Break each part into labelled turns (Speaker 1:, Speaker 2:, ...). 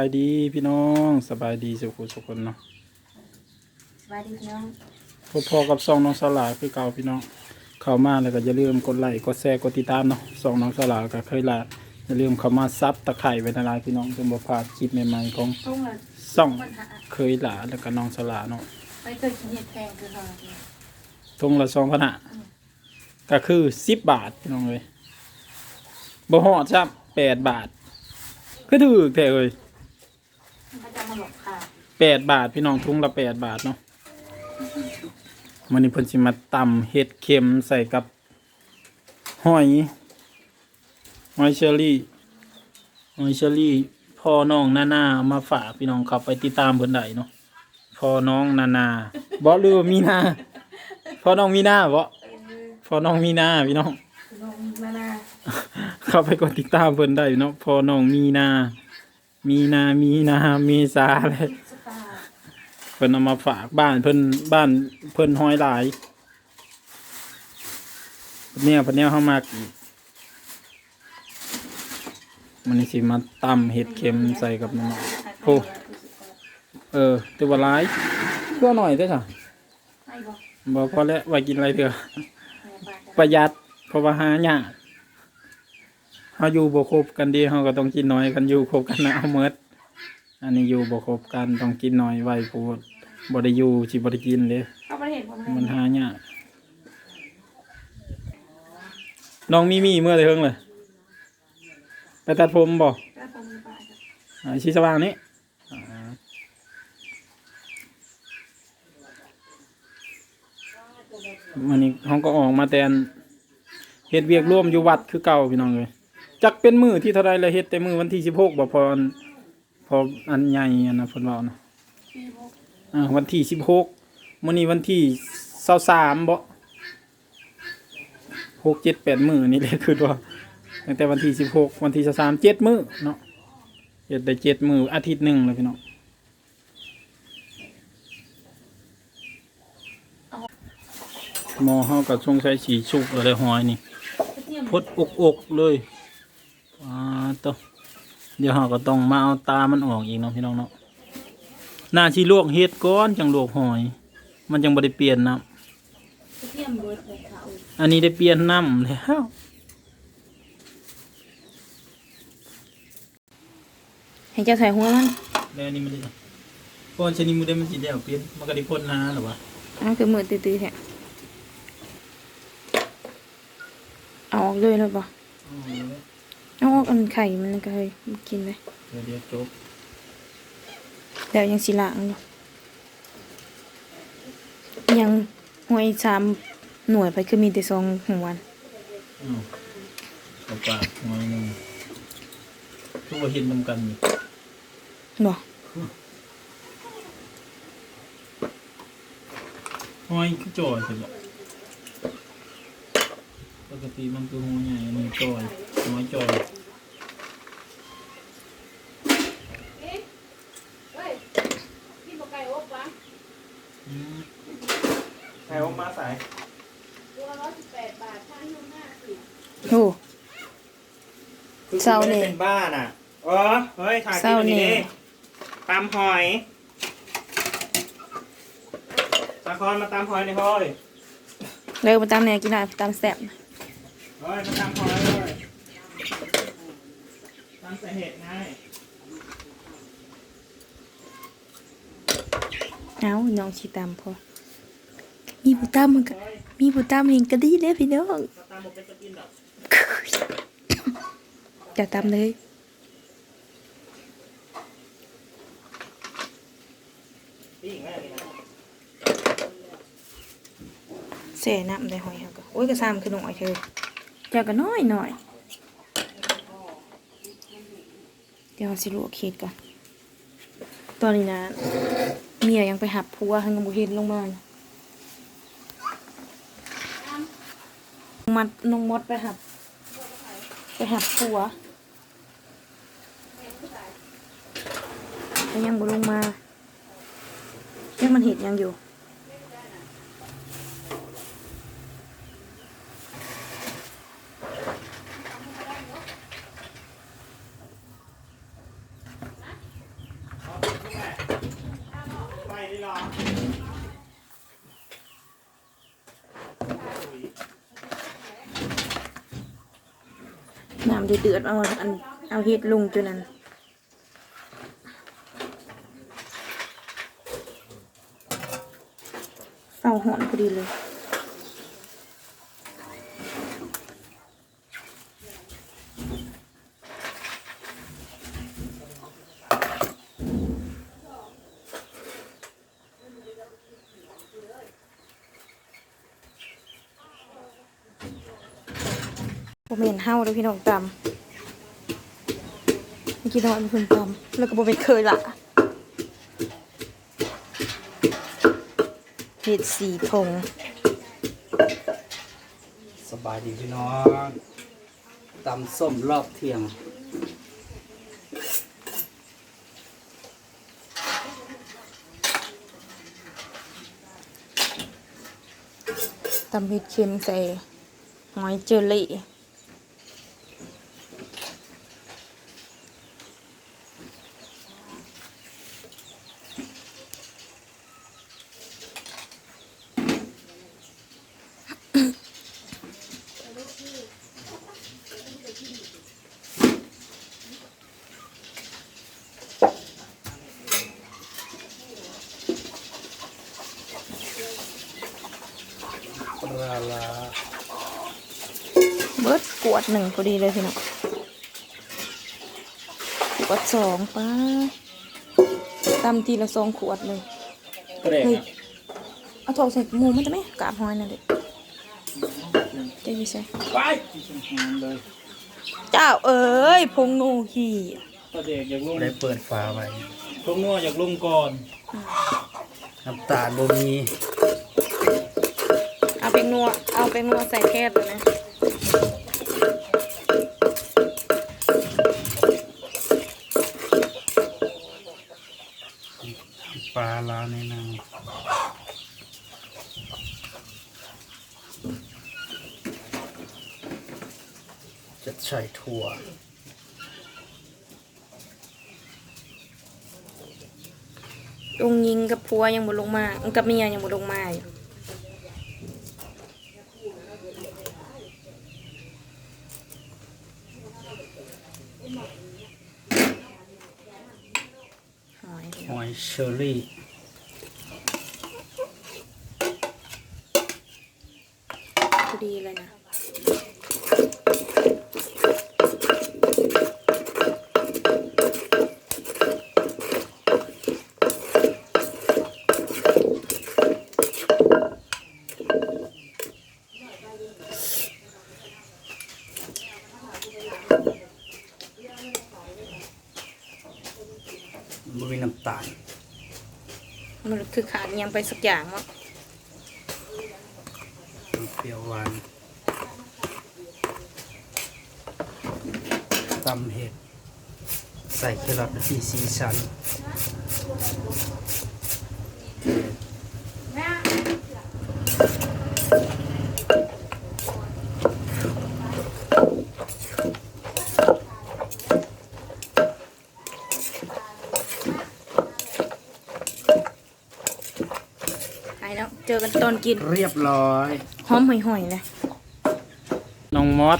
Speaker 1: บายดีพี่น้องสบายดีสุขุสุขคนเนาะ
Speaker 2: สวัสดีพี่น้อง
Speaker 1: พอๆกับซองน้องสลาคือเก่าพี่น้องเข้ามาแล้วก็อย่าลืมกดไลค์กดแชร์กดติดตามเนาะซองน้องสลาก็เคยละอย่าลืมเข้ามาซับตะไคร่ไว้ในไลน์พี่น้องจนบ่พลาดคลิปใหม่ๆของ
Speaker 2: ทุ่งละ
Speaker 1: ซ่อง
Speaker 2: ปัญหา
Speaker 1: เคยหลาแล้วก็น้องสลาเนาะ
Speaker 2: ไม่เคยกินเห็ดแพงคือเขาเลย
Speaker 1: ทงละสองขนาดก็คือสิบบาทพี่น้องเลยบ่ฮอดซับแปดบาทก็ถูกแท้เลย
Speaker 2: เขาจะมาหลอกค่ะ
Speaker 1: แปดบาทพี่น้องทุงละแปดบาทเนาะมันนี้เพิ่นสิมาตำเห็ดเค็มใส่กับหอยหอยเชอรี่หอยเชอรี่พ่อน้องนานาเอามาฝากพี่น้องขับไปติดตามเพิ่นได้เนาะพ่อน้องนานาบ่หรือว่ามีนาพ่อน้องมีนาบ่พ่อน้องมีนาพี่น้อง
Speaker 2: ลงมานา
Speaker 1: เข้าไปกดติดตามเพิ่นได้เนาะพ่อน้องมีนา มีนา มีนาเมษาอะไร
Speaker 2: สตาร์
Speaker 1: เพิ่นเอามาฝากบ้านเพิ่นบ้านเพิ่นห้อยหลายเนี่ยเพิ่นเนี่ยเฮามากอีกมันนี่สิมาตำเห็ดเค็มใส่กับน้ำโอ้เออตัวว่าหลายเพื่อหน่อยเด้อจ้ะ
Speaker 2: ไม่บอก
Speaker 1: บ่พอแล้วไว้กินอะไรเถอะ
Speaker 2: แม่บ้าน
Speaker 1: ประหยัดเพราะว่าหายาก เฮาอยู่บ่ครบกันดีเฮาก็ต้องกินน้อยกันอยู่ครบกันนะเอาเมิดอันนี้อยู่บ่ครบกันต้องกินน้อยไว้พูดบ่ได้อยู่สิบ่ได้กินเลย
Speaker 2: เขาไม่ได้เห็นผมเลย
Speaker 1: มันหายากน้องมีมีเมื่อไรเฮิงเลยไปตัดผมบ่
Speaker 2: แล้วผมมีบ้านครับ
Speaker 1: อ่าชีสว่างนี้อ่ามันนี้เขาก็ออกมาแตนเฮ็ดเวียกร่วมอยู่วัดคือเก่าพี่น้องเลย จักเป็นมือที่เท่าไรเลยเฮ็ดแต่มือวันที่สิบหกบ่พออันพออันใหญ่อันนะเพิ่นเว้านะ
Speaker 2: ปีหก
Speaker 1: อ่าวันที่สิบหกมื้อนี้วันที่เศร้าสามบ่หกเจ็ดแปดมื้อนี่เลยคือว่าตั้งแต่วันที่สิบหกวันที่สามเจ็ดมื้อเนาะเฮ็ดได้เจ็ดมื้ออาทิตย์หนึ่งเลยพี่น้องหมอเฮากับช่วงใช้สีสุกอะไรหอยนี่
Speaker 2: เทียม
Speaker 1: พดอกอกๆเลย อ่าต่อเดี๋ยวเฮาก็ต้องมาเอาตามันออกอีกเนาะพี่น้องเนาะหน้าชีลวกเฮ็ดก้อนจังลวกหอย มันจังบ่ได้เปลี่ยนน้
Speaker 2: เทียมเบิร์ดเลยเขาำ
Speaker 1: อันนี้ได้เปลี่ยนน้ำแล้ว
Speaker 2: ให้เจ้าใส่หัวมัน
Speaker 1: แล้วอันนี้มันได้ก้อนชนิดมันได้มันสิได้เอาเปลี่ยนมันก็ได้พ่นน้าหรอวะ
Speaker 2: อันคือมือตื้อๆแท้เอาออกเลยเลยป่ะ
Speaker 1: อ๋อ
Speaker 2: เอาออกอั นไข่มันก็เลยกินเลย
Speaker 1: เดี๋ยวเดี๋ยวจบ
Speaker 2: เดี๋ยวยังสิล้างอยู่ยังหวยสามหน่วยไปคือมีแต่สองหัว
Speaker 1: อ้าวเอาปากหน่อยหนึงทุกว่าเห็นนำกันอยู่
Speaker 2: บอก
Speaker 1: หอยคือจ่อยใช่บ่ปกติมันคือหัวใหญ่อันนี้จ่อยหอยจ่อยอืมใครเอามาใส่
Speaker 2: โอ้
Speaker 3: คือ
Speaker 2: เศร้า
Speaker 3: คุณไม่
Speaker 2: เนี่ย
Speaker 3: ได้เป็นบ้าน่ะเออเฮ้ยถ่าย
Speaker 2: เศร้า
Speaker 3: คลิปอัน
Speaker 2: เนี่
Speaker 3: นี้
Speaker 2: ย
Speaker 3: ตามหอยตาคอนมาตามหอยหน่อยเฮ้ย
Speaker 2: เลิกมาตามแนวกินหน่อยตามแซ่บ
Speaker 3: เฮ้ยมาตามหอยเลยตามสาเหตุไง
Speaker 2: เอาน้องชีตามพอมีผู้ตามมันก็มีผู้ตามเองก็ดีเลยพี่น้อง
Speaker 3: มาตามหมดเป็นสกินดอก
Speaker 2: จะตามเลย เสียน้ำได้หอยเขาก็โอ้ยกระซามคือน้อยเธอเจ้าก็น้อยหน่อย เดี๋ยวสิลวกเค็ดก่อน ตอนนี้นะ เมียยังไปหับผัวทางกบุเห็นลงมาอยู่มัดนงมดไปหับ ไปหับผัว แต่ยังบ่ลงมายังมันเห็ดยังอยู่น้ำเดือดๆเอาอันเอาเฮ็ดลงจนนั้นเฝ้าหอนพอดีเลยผมเห็นเฮาเลยพี่น้องตำเมื่อกี้น้องเป็นคนตำแล้วก็บเป็นเคยละ เห็ดสีพง
Speaker 4: สบายดีพี่น้องตำส้มรอบเที่ยง
Speaker 2: ตำเห็ดเค็มใส่หอยเจอรี่
Speaker 4: ปลาลา
Speaker 2: เบิ ดกวดหนึ่งพอดีเลยพี่น้องขวดสองป้าตำทีละสองขวดเลย
Speaker 1: ก็ได้
Speaker 2: เฮ้ยเอาถอกใส่หมูมันจะไหมกาบหอยนั่นเด็กจะอยี่ใส่
Speaker 1: ไปเลย
Speaker 2: เจ้าเอ้ยพงนูขี่
Speaker 1: ก็เด็กอยากลง
Speaker 4: ได้เปิดฝาไว้
Speaker 1: พวกนัวอยากลงก่อน
Speaker 4: น้ำตาลบ่มี
Speaker 2: เอาเป็นนัวเอาเป็นนัวใส่แคบเลยนะ
Speaker 4: ปลาลาในนางจะใส่ถั่ว
Speaker 2: ลงยิงกับพัวยังบ่ลงมากับเมียยังบ่ลงมาอยู่หอย
Speaker 4: หอยเชอรี่
Speaker 2: พอดีเลยนะ
Speaker 4: บ่มีน้ำตาล
Speaker 2: มันคือขาดอิห ยังไปสักอย่างวะ
Speaker 4: เปรี้ยวหวานตำเห็ด ใส่แครอทที่สีสัน
Speaker 2: หายแล้ว เจอ กันตอนกิน
Speaker 4: เรียบร้อย
Speaker 2: หอมห่อยๆเลย
Speaker 1: น้องมอส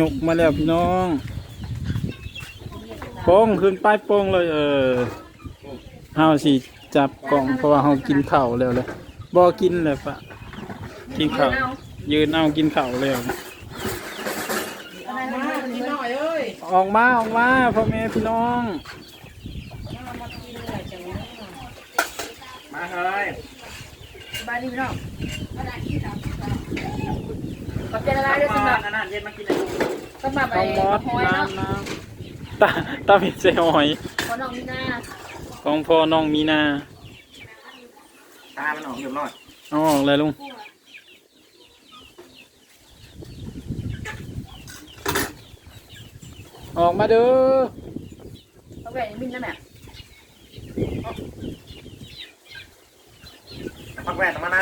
Speaker 1: ยกมาแล้วพี่น้องโป้งขึ้นป้ายโป้งเลย เออเฮาสิจับกล่องเพราะว่าเฮากินข้าวแล้วเลยบ่กินเลยปะกินข้าวยืนเอากินข้าวแล้วออกมาออกมาพ่อแม่พี่น้อง
Speaker 3: มาเฮ้ย
Speaker 2: บ้านนี้พี่น้องขอบใจละลายด้วย
Speaker 3: มา
Speaker 2: สำหรับ
Speaker 3: อันนั้นเย็นมากินอะไร
Speaker 2: สำหรับ
Speaker 1: น้
Speaker 2: ไอ้
Speaker 1: องมอส
Speaker 2: หอยเนาะ
Speaker 1: น้ำน้ำตาตาเห็ดเซหอย
Speaker 2: ขอน้องมีหน้า
Speaker 1: ของพ่อน้องมีนา
Speaker 3: ตามันออกอยู่หน่อย
Speaker 1: เอาออกเลยลุงออกมาเด้อ
Speaker 2: เอาแหวนมินนะแม่
Speaker 3: ผักแหวนมาน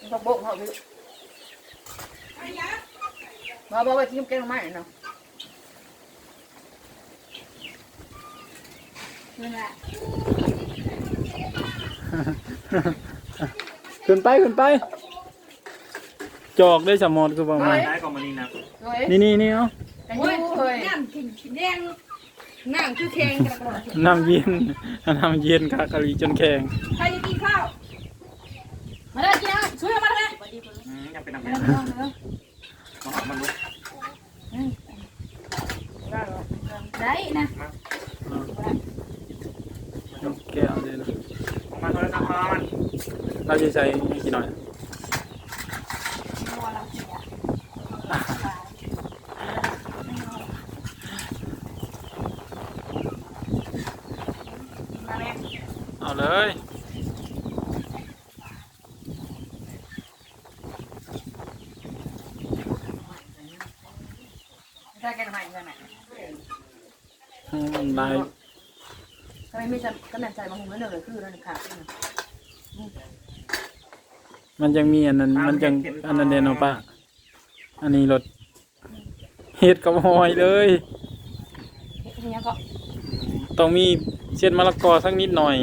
Speaker 2: มีผักบกเขาพี่มาบอกว่าที่แกงไม้เนาะ
Speaker 5: นั่นแหละ
Speaker 1: ขึ้นไปขึ้นไป จอกได้สมอดคือบ่มา
Speaker 3: ได้ของมันนี่นะ
Speaker 5: เฮ้ย
Speaker 1: นี่นี่นี่เนาะ
Speaker 5: กันอยู่เฮ้ยน้ำกินแดงน้ำคือแข็งกระโดด
Speaker 1: น้ำเย็นน้ำเย็นกะกะหรี่จนแข็ง
Speaker 5: ใครจะกินข้าว มาได้กินอะช่วยมาเลย
Speaker 3: อืมยัง เป็นน้ำ
Speaker 5: มา
Speaker 3: แข็ง
Speaker 5: ได้มาเลย
Speaker 3: มาหอมมันลุก
Speaker 5: ได้นะ
Speaker 1: น้ำแก้วเลยนะ
Speaker 3: มาโทรศัพท์มัน
Speaker 1: เราจะใช้กี่หน่อย
Speaker 5: มาแม่
Speaker 1: เอาเลย
Speaker 5: ได้กันใหม่กันไหน
Speaker 1: อืมได้
Speaker 5: ทำ ไมไม่จะก็แม่ใจมาหุงแล้วเลยคือแล้วนี่ค่ะ
Speaker 1: มันยังมีอันนั้นมันยังอันนั้นเดนเอาปะอันนี้รถเห็ดกับหอยเลย
Speaker 5: ทีนี้ก็
Speaker 1: ต้องมีเช่นมะละกอสักนิดหน่อย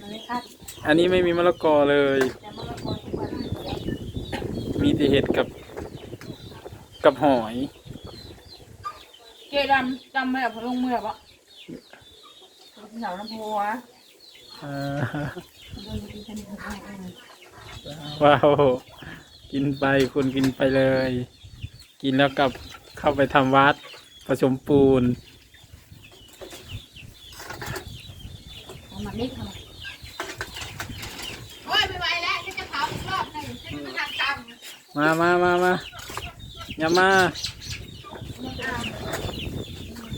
Speaker 5: มันไม่คาด
Speaker 1: อันนี้ไม่มีมะละกอเลย
Speaker 5: แต่เมื่อเราพอทุกวัน
Speaker 1: มีแต่เห็ดกับกับหอย
Speaker 5: เกดำดำไม่แบบลงมือแบบ เหงาน้ำพัว
Speaker 1: อ่าว้าวกินไปคุณกินไปเลย กินแล้วกลับเข้าไปทำวัดผสมปูน
Speaker 5: มันเล็กทำไม
Speaker 6: โอ้ยไม่ไหวแล้วฉันจะเผาอีกรอบหนึ่งฉันจะทำกรรม
Speaker 1: มามามามาอย่ามา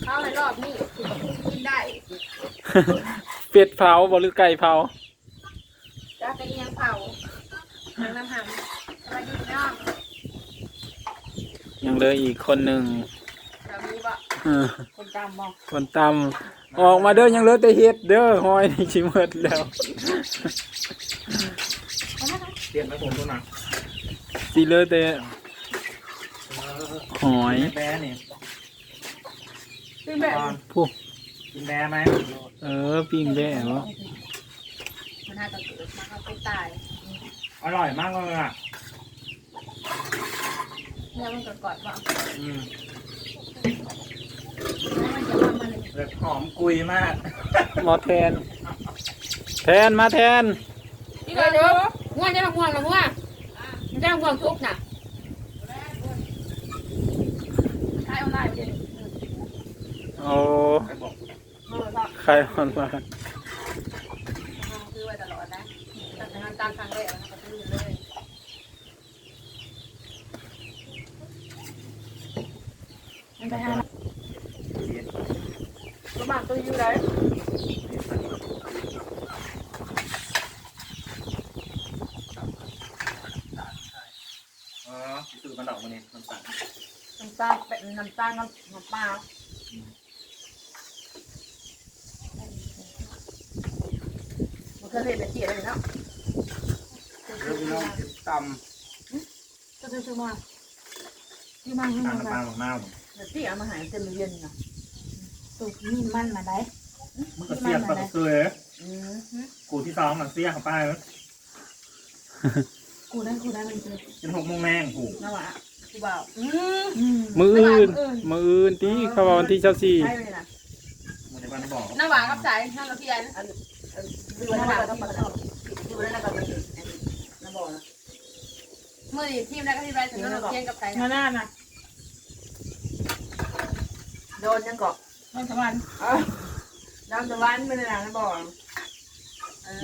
Speaker 6: เข้าในรอบนี้กินได้
Speaker 1: เป็ดเผาบหรือไก่เผา
Speaker 6: จะไปเอียงเผาทางน้ำหำสวัสดีน้อง
Speaker 1: ยังเหลืออีกคนหนึ่ง
Speaker 6: สามีบอก
Speaker 1: เออ
Speaker 5: คนดำบอก
Speaker 1: คนตำออกมาเด้อยังเหลือแต่เห็ดเด้อหอยนี่ชิมเมดแล้ว
Speaker 3: เปลี่ยนไปผมตัวหนัก
Speaker 1: สิเหลือแต่หอย
Speaker 3: แบร์นี่
Speaker 5: คือแบบ
Speaker 3: ก่อน
Speaker 1: ผู้
Speaker 3: กินแบร์ไหม
Speaker 1: เออปิ้งแบ่วะ
Speaker 6: มันน่าจะเกิดมาเขาไปตาย
Speaker 3: อร่อยมากเลยอะ
Speaker 6: เนี่ยมันกอดกอดๆบอก
Speaker 3: อืม
Speaker 6: แล้วมันจะมามันเลย
Speaker 3: แบบหอมกุยมาก
Speaker 1: หมอแทน แทนมาแทน
Speaker 6: นี่ก็เดี๋ยวง่วงจะทำง่วงหรือง่วงมันจะทำง่วงทุกน่ะใช่เอาไล่ไปเดี๋ยวนี้
Speaker 1: โอ้
Speaker 3: ไปบอก
Speaker 6: เออบอก
Speaker 1: ใครมันมา
Speaker 6: ซื้อไว้ตลอดนะแต่ทางการครั้งแรกนะก็ซื้อเลย
Speaker 5: มันไปหา
Speaker 3: เรียน
Speaker 5: กระบะตัวอยู่ไหน
Speaker 3: เออซื้อมันดอกมันนี่มันสั่ง
Speaker 5: น้ำตาลเป็นน้ำตาลน้ำน้ำปลามั นเคยเห็นเป็นเตี๋ยเลยเนาะ
Speaker 3: เรื่องพี่น้องต
Speaker 5: จะซื้อมาซื้อมาให้ำมั
Speaker 3: ตำ
Speaker 5: น
Speaker 3: น้ำปลาของเน่า
Speaker 5: เดี๋ยวเตี๋ยมาหายเต็มเย็นนะตุกนี่มันมาได้
Speaker 3: มันก็เสียบปลากระเกย
Speaker 5: อืม
Speaker 3: กูที่สองมันเสียของป้าเอ้ย
Speaker 5: กูได้กูได้มันเลย
Speaker 3: เป็นหกโมงแรงหู
Speaker 5: นะวะ
Speaker 6: กูบอก
Speaker 5: อืมอืม
Speaker 1: มืออื่นมืออื่นที่เขาว่าวันที่เช้าสี่
Speaker 5: ใช่เลยนะ
Speaker 3: มันจะบ้านบอก
Speaker 6: น้ำหวานกับสายน้ำกระเทียม
Speaker 5: ดูแล้วก็ต้องมาแล้วดูแล้วก็มันนะบอกนะ
Speaker 6: มือนี่ทีมแล้วก็ทีมไรถึงน้ำกระเทียมกับสาย
Speaker 5: หน้านะโดนยังเกาะ
Speaker 6: มันสมัน
Speaker 5: ดำตะวันไม่ได้นะบอก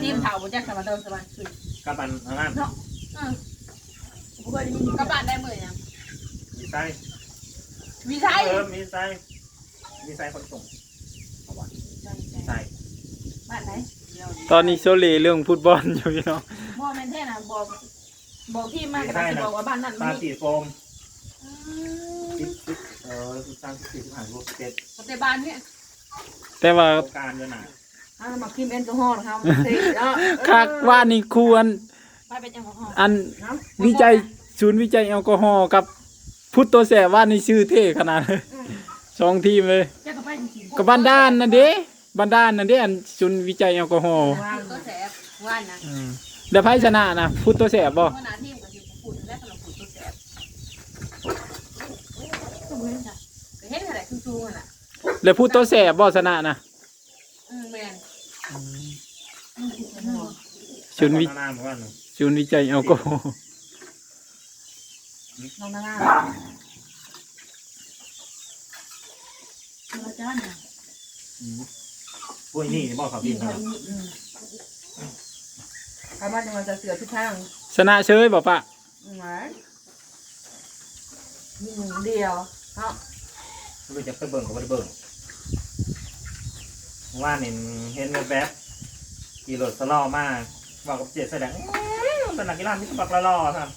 Speaker 6: ทีมเผาบุญแจ็คสมันเติมสมันคือ
Speaker 3: กับปันอันนั้น
Speaker 5: กูเคยได้ยิน
Speaker 6: กระบาดได้มือยัง
Speaker 3: มีไส้
Speaker 6: วิชัย
Speaker 3: เออมีไส้มีไส้คนส่งเอาวะมีไส้
Speaker 6: บ้านไหน
Speaker 1: ตอนนี้โซเลเรื่องฟุตบอลอยู่พี่น้อง
Speaker 5: บอกแม่แท้นะบอกบอกที่มากกับที่บอกว่าบ้านนั้น
Speaker 3: ตา
Speaker 5: ไม่
Speaker 3: สีโฟมสิบสิบเออสิบสามสิบสี่สิบห้าสิบหกสิบเจ็ด
Speaker 6: ปฏิบัติเนี่ย
Speaker 1: แต่ว่า
Speaker 3: โครงการเดือนหนา
Speaker 5: อ่ามาคิมแอลกอฮอล์นะครับเนาะ
Speaker 1: คักว่านี่ควร
Speaker 5: ไปเป็นแอลกอฮอล์
Speaker 1: อันวิจัยศูนย์วิจัยแอลกอฮอล์กับพุทธตัวแสบว่านี่ชื่อเท่ขนาดเลยสองทีมเลย
Speaker 5: จะก็ไปจริง
Speaker 1: กับบ้านด้านนะเด้
Speaker 5: ๆ
Speaker 1: บันดาลนั่นเด้อันศูนย์วิจัยแอลกอฮอล์
Speaker 6: ว่านก็แสบว่านนะ
Speaker 1: อืมเดี๋ยวไพ่ชนะนะพูดตัวแสบบ่
Speaker 6: เมื่อนาทีมกับอยู่ฝุ่นและขนมฝุ่นตัวแสบเห็นอะไรคือจูงอะน่ะ
Speaker 1: แล้วพูดตัวแสบบ่ชนะนะ
Speaker 6: อืมแมน
Speaker 1: ศูนย์วิ
Speaker 3: หน้าเหมือนกัน
Speaker 1: ศูนย์วิจัยแอลกอฮอล์
Speaker 6: ลองหน้าหน้าเราจ้านนะ
Speaker 3: พวกนี้บอกเขาพี่ครับ
Speaker 6: คำว่าจะมันจะเสือทุกทาง
Speaker 1: ชนะเชยบ่ปะ
Speaker 6: หมามีหนึ่งเดียวเนาะ
Speaker 3: ไม่จะไปเบิ่งก็ไม่ได้เบิ่งว่าเนี่เห็นแบบแบบขี่รถสลอมากบอกกับเจ็ดแสดงเป็นนักกีฬาที่ปักละล่อครับ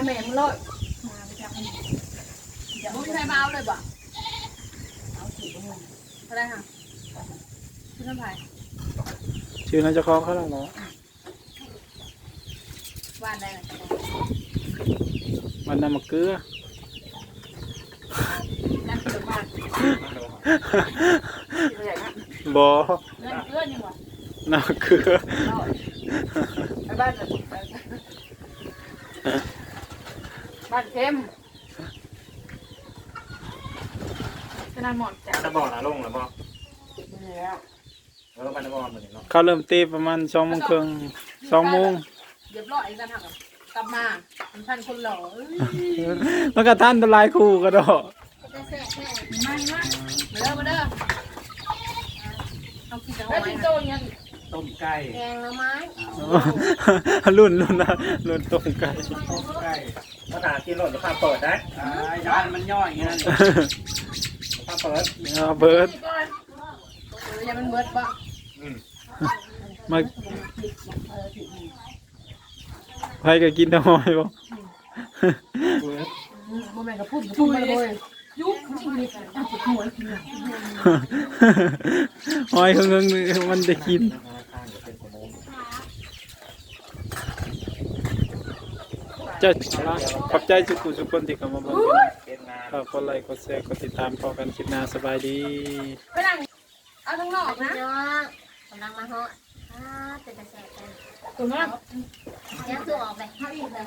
Speaker 6: ให้แม่มึงเลยมึงใช้มาเอาเลยบ่อะไรฮะชื่อน้ำพาย
Speaker 1: ชื่อน่าจะคล้องเขาแล้วเนาะ
Speaker 6: ว่านได้ไหม
Speaker 1: มันนำมาเกลือ
Speaker 6: นั่นคือบ้าน
Speaker 1: บ่
Speaker 6: เงินเพื่อนยังวะ
Speaker 1: นำมาเกลือ
Speaker 6: ไอ้บ้าน บ้านเข้มขนาดหมดจ้ะ
Speaker 3: จะบอกนะลงแล้วบอก
Speaker 6: แล้ว
Speaker 3: แล้วก็ไปนะบอกเหมือนเนาะ
Speaker 1: เขาเริ่มเตะประมาณสองโมงครึ่งสองโมง
Speaker 6: เรียบร้อยกันทำกลับมาเป็นพันคนหล่อเอ้ย
Speaker 1: มันก็ท่านตลายคู่ก็ดอก
Speaker 6: มามาเด้อมาเด้อเอากินเอาไว้โตยัง
Speaker 4: ต้มไก่
Speaker 6: แกงละไม้
Speaker 1: รุ่นรุ่นนะรุ่นตรงไกล
Speaker 4: ต้มไก่
Speaker 3: ภาษากินรถจะพาเปิดได้
Speaker 4: อ่ายานมันย่อยอย่างนั้น
Speaker 3: พาเปิด
Speaker 1: เอาเบิร์ด
Speaker 6: เออยังมันเบิดบ่
Speaker 3: อืม
Speaker 1: มาใครก็กินน้อยบ่
Speaker 6: โมแม่ก็พูดพูดมาเลยยุบจริงเลยเอาปวดหัวกินเลย
Speaker 1: หอยเฮิงๆมันได้กิน
Speaker 3: ข้างจะเป็นขโมย
Speaker 1: เจ้าขอบใจสุขุสุขคนที่เข้ามาเบิ่งกัน
Speaker 3: เป็นงาน
Speaker 1: ฝากกดไลค์กดแชร์กดติดตามพอกันคลิปหน้าสบายดี
Speaker 6: ไปนั่งเอาทั้งนอกนะ
Speaker 7: น้องกำลังมาเหาะอ่าเป็นกระแสกัน
Speaker 6: ตัวนั้น
Speaker 7: ยังคือออกเลย
Speaker 6: เอาอีกเลย